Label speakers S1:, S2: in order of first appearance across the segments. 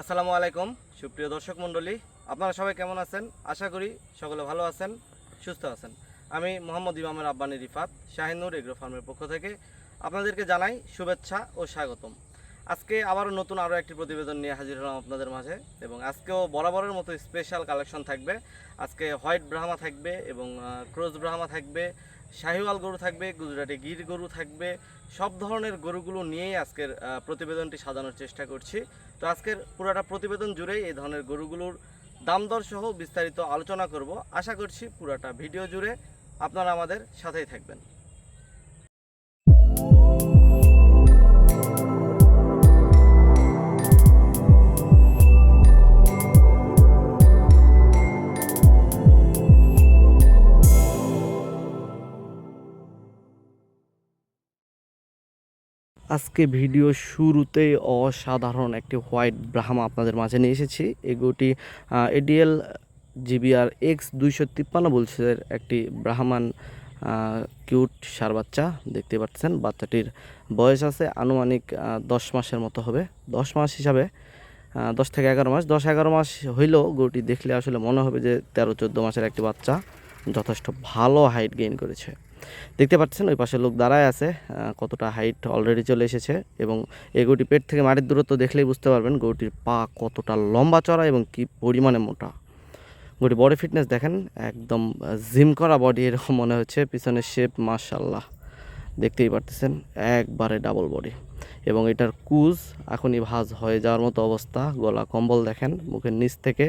S1: আসসালামু আলাইকুম, সুপ্রিয় দর্শক মণ্ডলী। আপনারা সবাই কেমন আছেন? আশা করি সকলে ভালো আছেন, সুস্থ আছেন। আমি মোহাম্মদ ইমামের আব্বানি রিফাত শাহিনুর এগ্রো ফার্মের পক্ষ থেকে আপনাদেরকে জানাই শুভেচ্ছা ও স্বাগতম। আজকে আবারও নতুন আরও একটি প্রতিবেদন নিয়ে হাজির হলাম আপনাদের মাঝে এবং আজকেও বরাবরের মতো স্পেশাল কালেকশন থাকবে। আজকে হোয়াইট ব্রাহ্মা থাকবে এবং ক্রোজ ব্রাহ্মা থাকবে শাহিওয়াল গরু থাকবে, গুজরাটি গির গরু থাকবে, সব ধরনের গরুগুলো নিয়েই আজকের প্রতিবেদনটি সাজানোর চেষ্টা করছি। তো আজকের পুরোটা প্রতিবেদন জুড়েই এই ধরনের গরুগুলোর দাম দর সহ বিস্তারিত আলোচনা করব। আশা করছি পুরাটা ভিডিও জুড়ে আপনারা আমাদের সাথেই থাকবেন। আজকে ভিডিও শুরুতেই অসাধারণ একটি হোয়াইট ব্রাহ্মা আপনাদের মাঝে নিয়ে এসেছি। এগুটি এডিএল জিবিআর এক্স দুইশো তিপ্পান্ন বলছের একটি ব্রাহ্মণ কিউট সার বাচ্চা, দেখতে পাচ্ছেন, বাচ্চাটির বয়স আছে আনুমানিক দশ মাসের মতো হবে। দশ মাস হিসাবে দশ থেকে এগারো মাস। দশ এগারো মাস হইলেও গরুটি দেখলে আসলে মনে হবে যে তেরো চোদ্দ মাসের একটি বাচ্চা যথেষ্ট ভালো হাইট গেইন করেছে। দেখতে পাচ্ছেন, ওই পাশে লোক দাঁড়ায় আছে কতটা হাইট অলরেডি চলে এসেছে এবং এই গরুটি পেট থেকে মাটির দূরত্ব দেখলেই বুঝতে পারবেন গরুটির পা কতটা লম্বা চড়া এবং কি পরিমাণে মোটা। গরুটি বডি ফিটনেস দেখেন, একদম জিম করা বডি এরকম মনে হচ্ছে, পিছনের শেপ মাশাল্লাহ দেখতেই পারতেছেন, একবারে ডাবল বডি এবং এটার কুজ এখনই ভাজ হয়ে যাওয়ার মতো অবস্থা, গলা কম্বল দেখেন, মুখের নিচ থেকে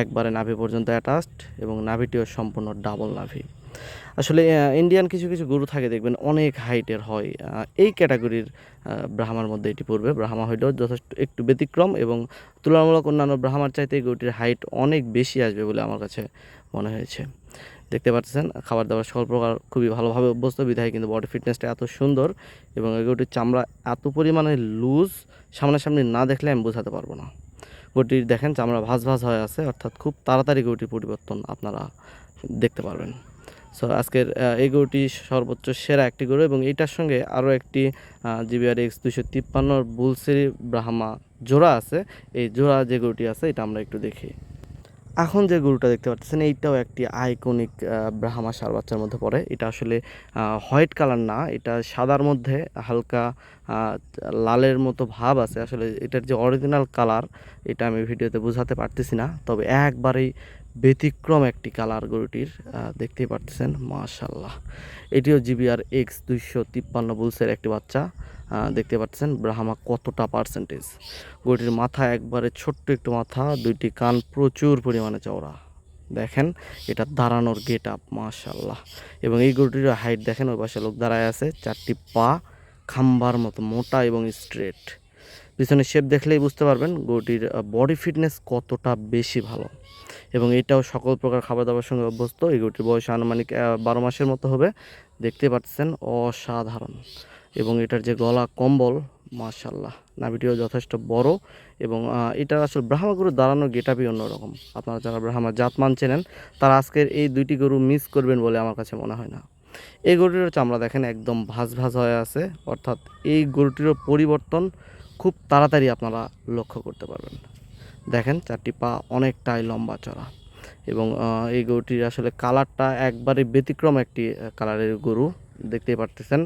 S1: একবারে নাভি পর্যন্ত অ্যাটাচড এবং নাভিটিও সম্পূর্ণ ডাবল নাভি। আসলে ইন্ডিয়ান কিছু কিছু গরু থাকে, দেখবেন অনেক হাইটের হয়। এই ক্যাটাগরির ব্রাহ্মার মধ্যে এটি পড়বে। ব্রাহ্মা হইলেও যথেষ্ট একটু ব্যতিক্রম এবং তুলনামূলক অন্যান্য ব্রাহ্মার চাইতে এই গরুটির হাইট অনেক বেশি আসবে বলে আমার কাছে মনে হয়েছে। দেখতে পাচ্ছেন খাবার দাবার সকল প্রকার খুবই ভালোভাবে অভ্যস্ত, বিধায় কিন্তু বডি ফিটনেসটা এত সুন্দর এবং এই গরুটির চামড়া এত পরিমাণে লুজ সামনাসামনি না দেখলে আমি বোঝাতে পারব না। গরুটির দেখেন, চামড়া ভাজ ভাজ হয়ে আছে, অর্থাৎ খুব তাড়াতাড়ি গরুটির পরিবর্তন আপনারা দেখতে পারবেন। সো আজকের এই গরুটি সর্বোচ্চ সেরা একটি গরু এবং এইটার সঙ্গে আরও একটি জিবিআর এক্স দুশো তিপ্পান্নর বুলসেরি ব্রাহ্মা জোড়া আছে। এই জোড়া যে গরুটি আছে, এটা আমরা একটু দেখি। এখন যে গরুটা দেখতে পাচ্ছেন এইটাও একটি আইকনিক ব্রাহ্মা সার বাচ্চার মধ্যে পড়ে। এটা আসলে হোয়াইট কালার না, এটা সাদার মধ্যে হালকা লালের মতো ভাব আছে। আসলে এটার যে অরিজিনাল কালার এটা আমি ভিডিওতে বোঝাতে পারতেছি না। তবে একবারেই ব্যতিক্রম একটি কালার গরুটির দেখতেই পারতেছেন মাশাল্লাহ এটিও জিবিআর এক্স দুইশো তিপ্পান্ন বুলসের একটি বাচ্চা দেখতে পাচ্ছেন ব্রাহ্মা কতটা পার্সেন্টেজ গরুটির মাথা একবারে ছোট্ট একটু মাথা, দুইটি কান প্রচুর পরিমাণে চওড়া। দেখেন, এটা দাঁড়ানোর গেট আপ মাশাল্লাহ এবং এই গরুটির হাইট দেখেন, ওই পাশে লোক দাঁড়ায় আছে, চারটি পা, খাম্বার মতো, মোটা এবং স্ট্রেট পিছনের শেপ দেখলেই বুঝতে পারবেন, গরুটির বডি ফিটনেস কতটা বেশি ভালো। এবং এটাও সকল প্রকার খাবার দাবার সঙ্গে অভ্যস্ত। এই গরুটির বয়স আনুমানিক বারো মাসের মতো হবে। দেখতে পাচ্ছেন, অসাধারণ। এবং এটার যে গলা কম্বল মাশাল্লাহ নাভিটিও যথেষ্ট বড় এবং এটার আসলে ব্রাহ্মা গরু দাঁড়ানোর গেটাপই অন্যরকম। আপনারা যারা ব্রাহ্মা জাত মান চেনেন, তারা আজকের এই দুইটি গরু মিস করবেন বলে আমার কাছে মনে হয় না। এই গরুটিরও চামড়া দেখেন একদম ভাজ ভাজ হয়ে আছে। অর্থাৎ এই গরুটিরও পরিবর্তন খুব তাড়াতাড়ি আপনারা লক্ষ্য করতে পারবেন। দেখেন চারটি পা অনেকটাই লম্বা চড়া। এবং এই গরুটির আসলে কালারটা একবারে ব্যতিক্রম একটি কালারের গরু, দেখতেই পারতেছেন।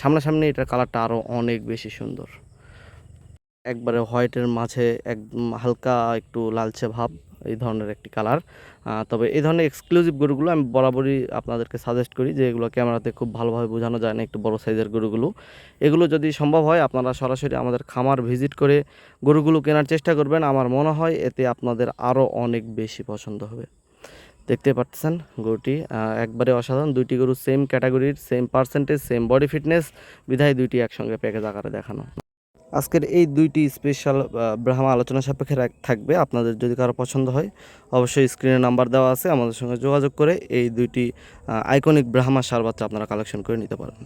S1: সামনাসামনি এটার কালারটা আরও অনেক বেশি সুন্দর। একবারে হোয়াইটের মাঝে এক হালকা একটু লালচে ভাব। এই ধরনের একটি কালার। তবে এই ধরনের এক্সক্লুসিভ গরুগুলো আমি বরাবরই আপনাদেরকে সাজেস্ট করি যে এগুলো ক্যামেরাতে খুব ভালোভাবে বোঝানো যায় না একটু বড় সাইজের গরুগুলো। এগুলো যদি সম্ভব হয়, আপনারা সরাসরি আমাদের খামার ভিজিট করে গরুগুলো কেনার চেষ্টা করবেন। আমার মনে হয় এতে আপনাদের আরও অনেক বেশি পছন্দ হবে। দেখতে পাচ্ছেন গরুটি একবারে অসাধারণ। দুইটি গরু সেম ক্যাটাগরির same percentage same body fitness বিধায় দুইটি একসঙ্গে প্যাকেজ আকারে দেখানো। আজকের এই দুইটি স্পেশাল ব্রাহ্মা আলোচনা সাপেক্ষে থাকবে। আপনাদের যদি কারও পছন্দ হয়, অবশ্যই স্ক্রিনে নাম্বার দেওয়া আছে, আমাদের সঙ্গে যোগাযোগ করে এই দুইটি আইকনিক ব্রাহ্মা সার বাচ্চা আপনারা কালেকশন করে নিতে পারেন।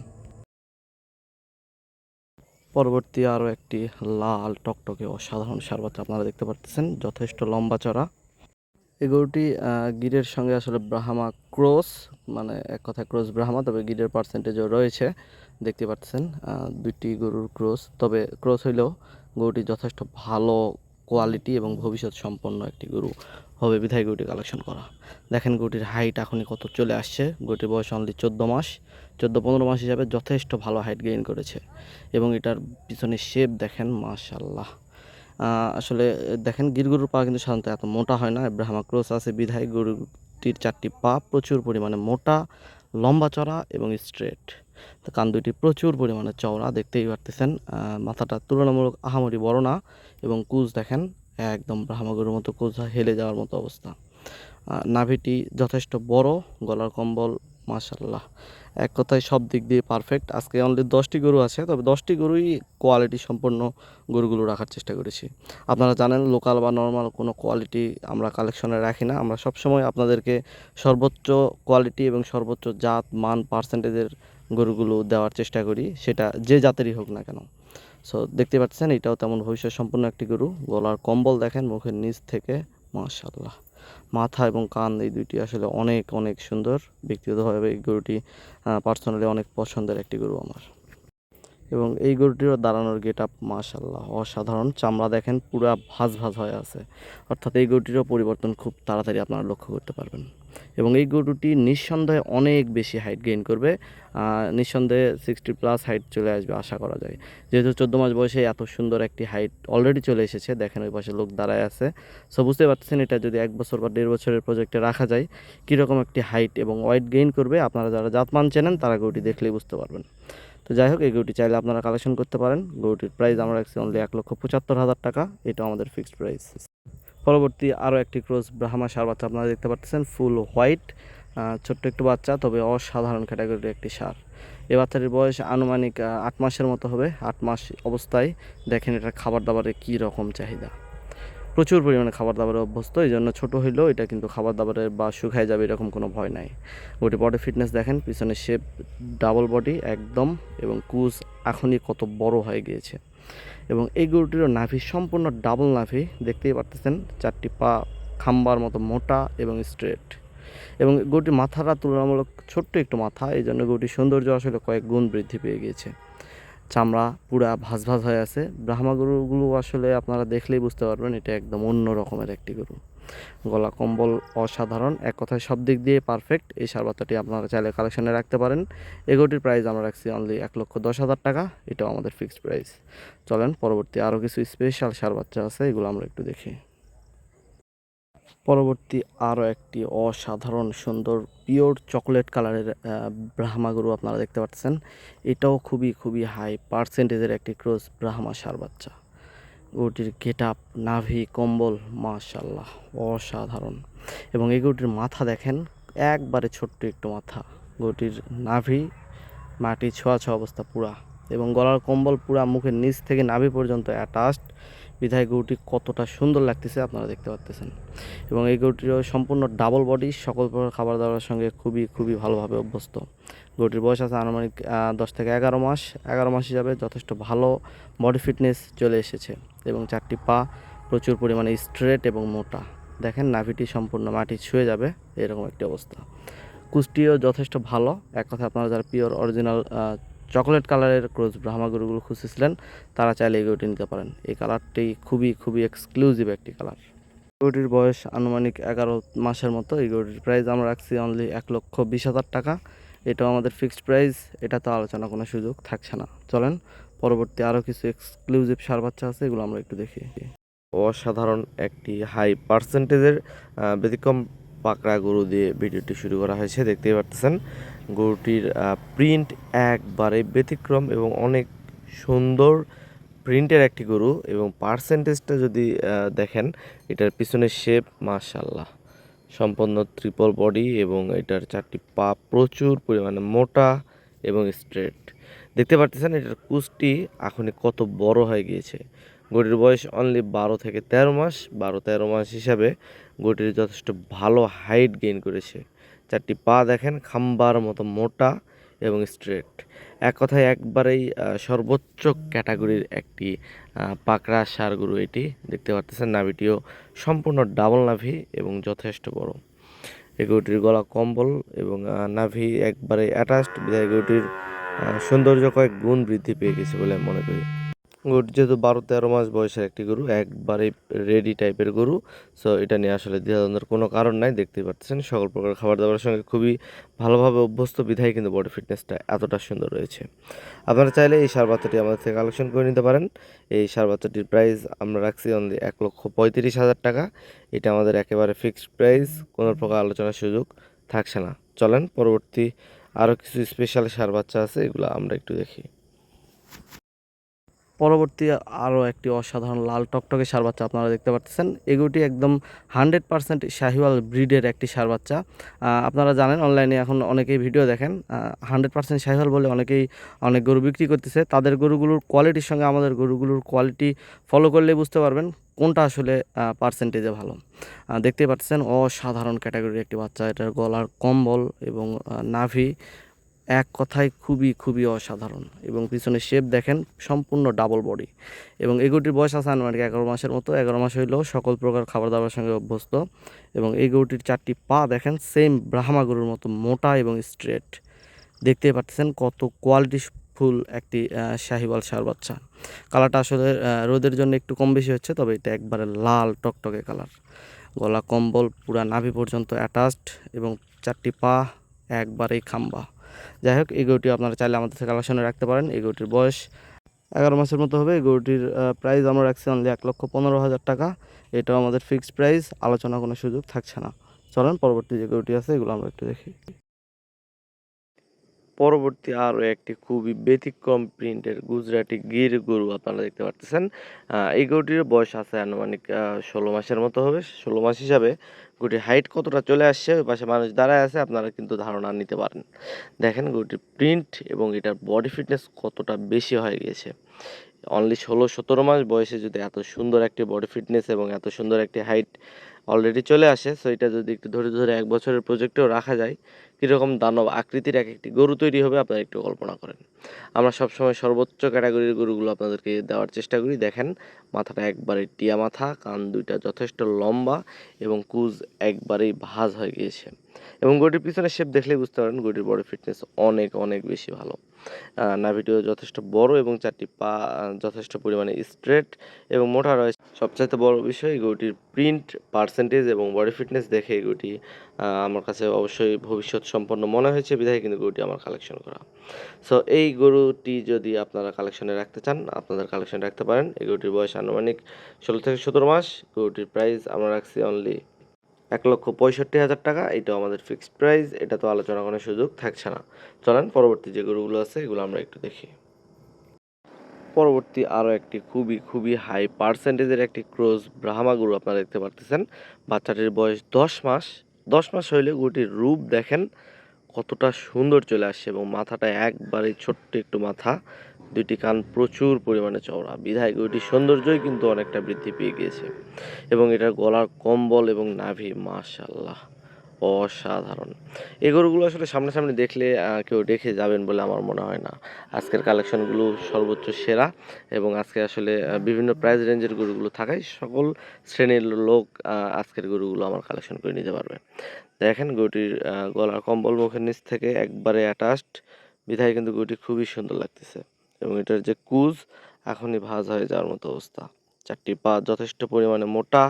S1: পরবর্তী আরও একটি লাল টকটকে অসাধারণ সার বাচ্চা আপনারা দেখতে পারতেছেন, যথেষ্ট লম্বা চড়া। এই গরুটি গিরের সঙ্গে আসলে ব্রাহ্মা ক্রস মানে এক কথায় ক্রস ব্রাহ্মা, তবে গিরের পার্সেন্টেজও রয়েছে। দেখতে পাচ্ছেন দুইটি গরুর ক্রস তবে ক্রস হইলেও গরুটি যথেষ্ট ভালো কোয়ালিটি এবং ভবিষ্যৎ সম্পন্ন একটি গরু হবে। বিধায় গরুটি কালেকশন করা। দেখেন গরুটির হাইট এখনই কত চলে আসছে। গরুটির বয়স অনলি চোদ্দ মাস। চোদ্দ পনেরো মাস হিসাবে যথেষ্ট ভালো হাইট গেইন করেছে এবং এটার পিছনে শেপ দেখেন মাশাল্লাহ আসলে দেখেন গির গরুর পা কিন্তু সাধারণত এত মোটা হয় না। ব্রাহ্মা ক্রোস আছে। বিধায় গরুটির চারটি পা প্রচুর পরিমাণে মোটা। লম্বা চড়া এবং স্ট্রেট কান দুইটি প্রচুর পরিমাণে চওড়া, দেখতেই পারতেছেন। মাথাটা তুলনামূলক আহামরি বড় না এবং কুচ দেখেন, একদম ব্রাহ্মাগুরুর মতো কুচ হেলে যাওয়ার মতো অবস্থা। নাভিটি যথেষ্ট বড়, গলার কম্বল মাশাল্লাহ এক কথায় সব দিক দিয়ে পারফেক্ট আজকে অনলি দশটি গরু আছে, তবে দশটি গরুই কোয়ালিটি সম্পন্ন গরুগুলো রাখার চেষ্টা করেছি। আপনারা জানেন লোকাল বা নর্মাল কোনো কোয়ালিটি আমরা কালেকশনে রাখি না। আমরা সবসময় আপনাদেরকে সর্বোচ্চ কোয়ালিটি এবং সর্বোচ্চ জাত, মান পার্সেন্টেজের গরুগুলো দেওয়ার চেষ্টা করি। সেটা যে জাতেরই হোক না কেন। সো দেখতে পাচ্ছেন, এটাও তেমন ভবিষ্যৎ সম্পন্ন একটি গরু। গলার কম্বল দেখেন, মুখের নিচ থেকে মাশাল্লাহ মাথা এবং কান এই দুইটি আসলে অনেক অনেক সুন্দর। ব্যক্তিগতভাবে এই গরুটি পার্সোনালি অনেক পছন্দের একটি গরু আমার। এবং এই গরুটিরও দাঁড়ানোর গেট আপ মাশাল্লাহ অসাধারণ। চামড়া দেখেন, পুরা ভাজ ভাজ হয়ে আছে। অর্থাৎ এই গরুটিরও পরিবর্তন খুব তাড়াতাড়ি আপনারা লক্ষ্য করতে পারবেন। এবং এই গরুটি নিঃসন্দেহে অনেক বেশি হাইট গেইন করবে। নিঃসন্দেহে সিক্সটি প্লাস হাইট চলে আসবে আশা করা যায়। যেহেতু চোদ্দ মাস বয়সে এত সুন্দর একটি হাইট অলরেডি চলে এসেছে, দেখেন ওই পাশে লোক দাঁড়ায় আছে। সো বুঝতে পারছেন এটা যদি এক বছর বা দেড় বছরের প্রজেক্টে রাখা যায়, কীরকম একটি হাইট এবং ওয়েট গেইন করবে, আপনারা যারা জাতমান চেনেন, তারা গরুটি দেখলেই বুঝতে পারবেন। তো যাই হোক, এই গরুটি চাইলে আপনারা কালেকশন করতে পারেন। গরুটির প্রাইস আমরা রাখছি অনলি এক লক্ষ পঁচাত্তর হাজার টাকা। এটা আমাদের ফিক্সড প্রাইস পরবর্তী আরও একটি ক্রস ব্রাহ্মা সার বাচ্চা আপনারা দেখতে পাচ্ছেন ফুল হোয়াইট ছোট্ট একটু বাচ্চা, তবে অসাধারণ ক্যাটাগরির একটি সার। এ বাচ্চাটির বয়স আনুমানিক আট মাসের মতো হবে। আট মাস অবস্থায় দেখেন এটার খাবার দাবারের কী রকম চাহিদা। প্রচুর পরিমাণে খাবার দাবারে অভ্যস্ত, এই জন্য ছোটো হইলেও এটা কিন্তু খাবার দাবারের বা শুকায় যাবে এরকম কোনো ভয় নাই। ওটি বডি ফিটনেস দেখেন, পিছনে শেপ ডাবল বডি একদম এবং কুচ এখনই কত বড় হয়ে গিয়েছে। এবং এই গরুটিরও নাভি সম্পূর্ণ ডাবল নাভি, দেখতেই পারতেছেন, চারটি পা খাম্বার মতো মোটা এবং স্ট্রেট এবং গরুটির মাথাটা তুলনামূলক ছোট্ট একটু মাথা, এই জন্য গরুটির সৌন্দর্য আসলে কয়েক গুণ বৃদ্ধি পেয়ে গিয়েছে। চামড়া পুরা ভাজ ভাজ হয়ে আছে। ব্রাহ্মা গরুগুলো আসলে আপনারা দেখলেই বুঝতে পারবেন, এটা একদম অন্য রকমের একটি গরু। গলা কম্বল অসাধারণ, এক কথায় সব দিক দিয়ে পারফেক্ট এই সার বাচ্চাটি আপনারা চাইলে কালেকশনে রাখতে পারেন। এগোটির প্রাইস আমরা রাখছি অনলি এক লক্ষ দশ হাজার টাকা, এটাও আমাদের ফিক্সড প্রাইস চলেন, পরবর্তী আরও কিছু স্পেশাল সার বাচ্চা আছে, এগুলো আমরা একটু দেখি। পরবর্তী আরও একটি অসাধারণ, সুন্দর পিওর চকলেট কালারের ব্রাহ্মা গরু আপনারা দেখতে পাচ্ছেন। এটাও খুবই খুবই হাই পার্সেন্টেজের একটি ক্রস ব্রাহ্মা সার বাচ্চা। গরুটির গেট আপ নাভি, কম্বল মাশাল্লাহ অসাধারণ। এবং এই গরুটির মাথা দেখেন, একবারে ছোট্ট একটু মাথা। গরুটির নাভি, মাটি ছোঁয়া ছোঁয়া অবস্থা পুরা। এবং গলার কম্বল পুরা মুখের নিচ থেকে নাভি পর্যন্ত অ্যাটাচড বিধায় গরুটি কতটা সুন্দর লাগতেছে আপনারা দেখতে পাচ্তেছেন এবং এই গরুটির সম্পূর্ণ ডাবল বডি সকল প্রকার খাবার দাবারের সঙ্গে খুবই খুবই ভালোভাবে অভ্যস্ত। গরুটির বয়স আছে আনুমানিক দশ থেকে এগারো মাস। এগারো মাস হিসাবে যথেষ্ট ভালো বডি ফিটনেস চলে এসেছে এবং চারটি পা প্রচুর পরিমাণে স্ট্রেট এবং মোটা। দেখেন নাভিটি সম্পূর্ণ মাটি ছুঁয়ে যাবে, এরকম একটি অবস্থা। কুষ্টিও যথেষ্ট ভালো। এক কথা আপনারা যারা পিওর অরিজিনাল চকলেট কালারের ক্রোজ ব্রাহ্মা গরুগুলো খুঁজতেছিলেন, তারা চাইলে গরুটি নিতে পারেন। এই কালারটি খুবই খুবই এক্সক্লুসিভ একটি কালার। গরুটির বয়স আনুমানিক এগারো মাসের মতো। এই গরুটির প্রাইস আমরা রাখছি অনলি এক লক্ষ বিশ হাজার টাকা। এটাও আমাদের ফিক্সড প্রাইস এটা তো আলোচনা কোনো সুযোগ থাকছে না। চলেন, পরবর্তী আরও কিছু এক্সক্লুসিভ সার বাচ্চা আছে, এগুলো আমরা একটু দেখি। অসাধারণ একটি হাই পার্সেন্টেজের ব্যতিক্রম পাকড়া গরু দিয়ে ভিডিওটি শুরু করা হয়েছে, দেখতেই পারতেছেন। গরুটির প্রিন্ট একবারে ব্যতিক্রম এবং অনেক সুন্দর প্রিন্টের একটি গরু এবং পার্সেন্টেজটা যদি দেখেন, এটার পিছনের শেপ মাশাল্লাহ সম্পূর্ণ ট্রিপল বডি এবং এটার চারটি পা প্রচুর পরিমাণে মোটা এবং স্ট্রেট দেখতে পারতেছেন, এটার কুচটি এখনই কত বড় হয়ে গিয়েছে। গরুটির বয়স অনলি বারো থেকে তেরো মাস। বারো তেরো মাস হিসাবে গরুটির যথেষ্ট ভালো হাইট গেইন করেছে। চারটি পা দেখেন, খাম্বার মতো মোটা এবং স্ট্রেট এক কথায় একবারেই সর্বোচ্চ ক্যাটাগরির একটি পাকড়া সার গরু এটি। দেখতে পারতেছেন নাভিটিও সম্পূর্ণ ডাবল নাভি এবং যথেষ্ট বড়। এই গরুটির গলা কম্বল এবং নাভি একবারে অ্যাটাচড বিধায় গরুটির সৌন্দর্য কয়েক গুণ বৃদ্ধি পেয়ে গেছে বলে মনে করি।
S2: গরু, যেহেতু বারো, তেরো মাস বয়সের একটি গরু একবারে রেডি টাইপের গরু সো এটা নিয়ে আসলে দ্বিধাদ্বন্দ্বের কোনো কারণ নাই, দেখতেই পাচ্ছেন। সকল প্রকার খাবার দাবারের সঙ্গে খুবই ভালোভাবে অভ্যস্ত বিধায় কিন্তু বডি ফিটনেসটা এতটা সুন্দর রয়েছে। আপনারা চাইলে এই সার বাচ্চাটি আমাদের থেকে কালেকশন করে নিতে পারেন। এই সার বাচ্চাটির প্রাইস আমরা রাখছি অনলি এক লক্ষ পঁয়ত্রিশ হাজার টাকা। এটা আমাদের একেবারে ফিক্সড প্রাইস কোনো প্রকার আলোচনার সুযোগ থাকছে না। চলেন, পরবর্তী আরও কিছু স্পেশাল সার বাচ্চা আছে, এগুলো আমরা একটু দেখি। পরবর্তী আরও একটি অসাধারণ লাল টকটকে সার বাচ্চা আপনারা দেখতে পাচ্ছেন। এগুটি একদম হান্ড্রেড পার্সেন্ট শাহিওয়াল ব্রিডের একটি সার বাচ্চা। আপনারা জানেন, অনলাইনে এখন অনেকেই ভিডিও দেখেন। হান্ড্রেড পার্সেন্ট শাহিওয়াল বলে অনেকেই অনেক গরু বিক্রি করতেছে। তাদের গরুগুলোর কোয়ালিটির সঙ্গে আমাদের গরুগুলোর কোয়ালিটি ফলো করলে বুঝতে পারবেন কোনটা আসলে পার্সেন্টেজে ভালো। দেখতে পাচ্ছেন, অসাধারণ ক্যাটাগরির একটি বাচ্চা। এটার গলার কম্বল এবং নাভি। এক কথায় খুবই খুবই অসাধারণ। এবং পিছনে শেপ দেখেন, সম্পূর্ণ ডাবল বডি এবং এগুটির বয়স আছে আনুমানিক এগারো মাসের মতো। এগারো মাস হইলেও সকল প্রকার খাবার দাবারের সঙ্গে অভ্যস্ত। এবং এই গরুটির চারটি পা দেখেন সেম ব্রাহ্মা গরুর মতো মোটা এবং স্ট্রেট দেখতেই পাচ্ছেন কত কোয়ালিটি ফুল একটি শাহিওয়াল সার বাচ্চা। কালারটা আসলে রোদের জন্য একটু কম বেশি হচ্ছে, তবে এটা একবারে লাল টকটকে কালার। গলা কম্বল পুরা নাভি পর্যন্ত অ্যাটাচড এবং চারটি পা একবারেই খাম্বা। যাই হোক, এই গরুটি আপনারা চাইলে আমাদের থেকে কালেকশনে রাখতে পারেন। এই গরুটির বয়স এগারো মাসের মতো হবে। এই গরুটির প্রাইস আমরা রাখছি অনলি এক লক্ষ পনেরো হাজার টাকা। এটাও আমাদের ফিক্সড প্রাইস আলোচনা কোনো সুযোগ থাকছে না। চলেন, পরবর্তী যে গরুটি আছে, এগুলো আমরা একটু দেখি। পরবর্তী আরও একটি খুবই ব্যতিক্রম প্রিন্টের গুজরাটি গির গরু আপনারা দেখতে পাচ্ছেন এই গরুটির বয়স আছে আনুমানিক ষোলো মাসের মতো হবে। ষোলো মাস হিসাবে গরুটির হাইট কতটা চলে আসছে, ওই পাশে মানুষ দাঁড়ায় আছে, আপনারা কিন্তু ধারণা নিতে পারেন। দেখেন গুটির প্রিন্ট এবং এটার বডি ফিটনেস কতটা বেশি হয়ে গিয়েছে অনলি ষোলো সতেরো মাস বয়সে যদি এত সুন্দর একটি বডি ফিটনেস এবং এত সুন্দর একটি হাইট অলরেডি চলে আসে সো এটা যদি একটু ধরে ধরে এক বছরের প্রজেক্টেও রাখা যায়, কীরকম দানব আকৃতির এক একটি গরু তৈরি হবে আপনারা একটু কল্পনা করেন। আমরা সবসময় সর্বোচ্চ ক্যাটাগরির গরুগুলো আপনাদেরকে দেওয়ার চেষ্টা করি। দেখেন, মাথাটা একবারে টিয়া মাথা, কান দুইটা যথেষ্ট লম্বা এবং কুজ একবারেই ভাজ হয়ে গিয়েছে। এবং গরুটির পিছনে শেপ দেখলেই বুঝতে পারেন গরুটির বডি ফিটনেস অনেক অনেক বেশি ভালো। নাভিটিও যথেষ্ট বড় এবং চারটি পা, যথেষ্ট পরিমাণে স্ট্রেট এবং মোটা রয়েছে। সবচাইতে বড় বিষয় গরুটির প্রিন্ট পার্সেন্টেজ এবং বডি ফিটনেস দেখে গরুটি আমার কাছে অবশ্যই ভবিষ্যৎ সম্পন্ন মনে হয়েছে, বিধায় কিন্তু গরুটি আমার কালেকশন করা। সো এই গরুটি যদি আপনারা কালেকশনে রাখতে চান, আপনাদের কালেকশন রাখতে পারেন। এই গরুটির বয়স আনুমানিক ষোলো থেকে সতেরো মাস। গরুটির প্রাইস আমরা রাখছি অনলি এক লক্ষ পঁয়ষট্টি হাজার টাকা। এটাও আমাদের ফিক্সড প্রাইস এটা তো আলোচনা করার সুযোগ থাকছে না। চলেন, পরবর্তী যে গরুগুলো আছে, এগুলো আমরা একটু দেখি। পরবর্তী আরও একটি খুবই খুবই হাই পার্সেন্টেজের একটি ক্রোজ ব্রাহ্মা গরু আপনারা দেখতে পারতেছেন। বাচ্চাটির বয়স দশ মাস। দশ মাস হইলে গরুটির রূপ দেখেন কতটা সুন্দর চলে আসছে এবং মাথাটা একবারে ছোট্ট একটু মাথা। দুইটি কান প্রচুর পরিমাণে চওড়া। বিধায় গরুটির সৌন্দর্যই কিন্তু অনেকটা বৃদ্ধি পেয়ে গিয়েছে। এবং এটার গলার কম্বল এবং নাভি মাশাল্লাহ অসাধারণ। এই গরুগুলো আসলে সামনাসামনি দেখলে কেউ দেখে যাবেন বলে আমার মনে হয় না। আজকের কালেকশনগুলো সর্বোচ্চ সেরা এবং আজকে আসলে বিভিন্ন প্রাইস রেঞ্জের গরুগুলো থাকায় সকল শ্রেণির লোক আজকের গরুগুলো আমার কালেকশন করে নিতে পারবে। দেখেন গরুটির গলার কম্বল মুখের নিচ থেকে একবারে অ্যাটাচড বিধায় কিন্তু গরুটি খুবই সুন্দর লাগতেছে। এবং এটার যে কুজ, এখনই ভাঁজ হয়ে যাওয়ার মতো অবস্থা। চারটি পা যথেষ্ট পরিমাণে মোটা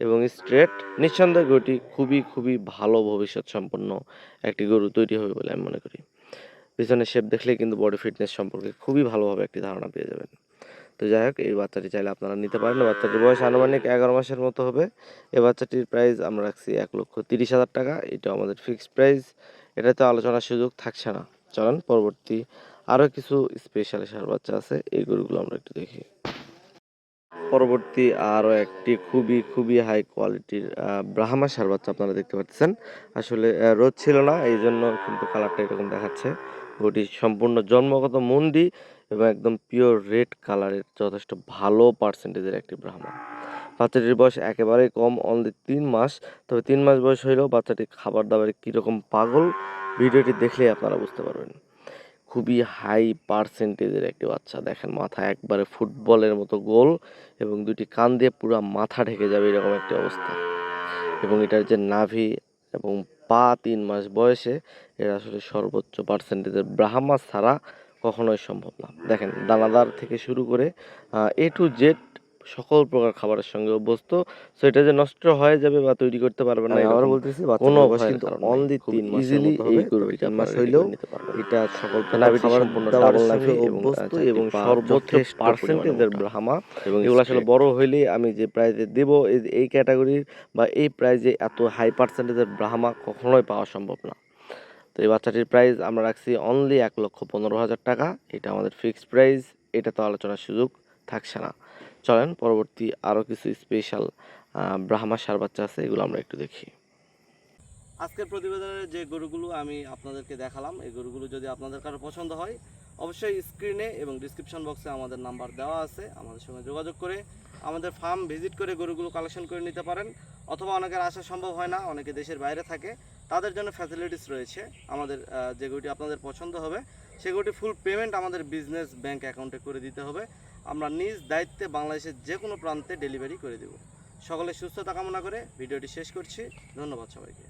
S2: এবং স্ট্রেট নিঃসন্দেহে গরুটি খুবই খুবই ভালো ভবিষ্যৎ সম্পন্ন একটি গরু তৈরি হবে বলে আমি মনে করি। পিছনের শেপ দেখলেই কিন্তু বডি ফিটনেস সম্পর্কে খুবই ভালোভাবে একটি ধারণা পেয়ে যাবেন। তো যাই হোক, এই বাচ্চাটি চাইলে আপনারা নিতে পারেন। বাচ্চাটির বয়স আনুমানিক এগারো মাসের মতো হবে। এই বাচ্চাটির প্রাইস আমরা রাখছি এক লক্ষ তিরিশ হাজার টাকা। এটা আমাদের ফিক্সড প্রাইস এটাতে আলোচনার সুযোগ থাকছে না। চলেন পরবর্তী আরও কিছু স্পেশাল সার বাচ্চা আছে, এই গরুগুলো আমরা একটু দেখি। পরবর্তী আরও একটি খুবই খুবই হাই কোয়ালিটির ব্রাহ্মা সার বাচ্চা আপনারা দেখতে পাচ্ছেন। আসলে রোদ ছিল না, এই জন্য কিন্তু কালারটা এরকম দেখাচ্ছে। গরুটি সম্পূর্ণ জন্মগত মুন্ডি এবং একদম পিওর রেড কালারের যথেষ্ট ভালো পার্সেন্টেজের একটি ব্রাহ্মা। বাচ্চাটির বয়স একেবারেই কম অনলি তিন মাস। তবে তিন মাস বয়স হইলেও বাচ্চাটি খাবার দাবারে কীরকম পাগল, ভিডিওটি দেখলেই আপনারা বুঝতে পারবেন। খুবই হাই পার্সেন্টেজের একটি বাচ্চা। দেখেন মাথা একবারে ফুটবলের মতো গোল এবং দুটি কান দিয়ে পুরো মাথা ঢেকে যাবে এরকম একটি অবস্থা। এবং এটার যে নাভি এবং পা তিন মাস বয়সে, এরা আসলে সর্বোচ্চ পার্সেন্টেজের ব্রাহ্মা ছাড়া
S1: কখনোই সম্ভব না। দেখেন দানাদার থেকে শুরু করে এ টু জেড সকল প্রকার খাবারের সঙ্গে অভ্যস্ত সো এটা যে নষ্ট হয়ে যাবে বা তৈরি করতে পারবেন না
S2: আমি আবার
S1: এরকম
S2: বলতেছি
S1: কোনো
S2: বয়স কিন্তু
S1: কারণ
S2: অন দি তিন
S1: easily
S2: মতো
S1: এই গরুটি
S2: তিন মাস হইলেও
S1: পারবেন।
S2: এটা সকল খাবার
S1: সম্পূর্ণ ডাবল নাভি
S2: অভ্যস্ত এবং
S1: পা
S2: সর্বোচ্চ
S1: পার্সেন্টেজের ব্রাহ্মা
S2: এবং
S1: এগুলো আসলে বড় হইলে আমি যে প্রাইজে দেব এই- এই ক্যাটাগরির বা এই প্রাইজে এত হাই পার্সেন্টেজের ব্রাহ্মা কখনোই পাওয়া সম্ভব না। তো এই বাচ্চাটির প্রাইস আমরা রাখছি অনলি এক লক্ষ পনেরো হাজার টাকা এটা আমাদের ফিক্সড প্রাইস এটা তো আলোচনার সুযোগ থাকছে না। চলেন, পরবর্তী আরও কিছু স্পেশাল ব্রাহ্মা সার বাচ্চা আছে, এগুলো আমরা একটু দেখি। আজকের প্রতিবেদনের যে গরুগুলো আমি আপনাদেরকে দেখালাম, এই গরুগুলো যদি আপনাদের কারও পছন্দ হয়, অবশ্যই স্ক্রিনে এবং ডিসক্রিপশন বক্সে আমাদের নাম্বার দেওয়া আছে, আমাদের সঙ্গে যোগাযোগ করে আমাদের ফার্ম ভিজিট করে গরুগুলো কালেকশন করে নিতে পারেন। অথবা অনেকের আসা সম্ভব হয় না, অনেকে দেশের বাইরে থাকে, তাদের জন্য ফ্যাসিলিটিস রয়েছে। আমাদের যে গরুটি আপনাদের পছন্দ হবে, সে গরুটি ফুল পেমেন্ট আমাদের বিজনেস ব্যাংক অ্যাকাউন্টে করে দিতে হবে। আমরা নিজ দায়িত্বে বাংলাদেশের যে কোনো প্রান্তে ডেলিভারি করে দেব। সকলে সুস্থতা কামনা করে ভিডিওটি শেষ করছি। ধন্যবাদ সবাইকে।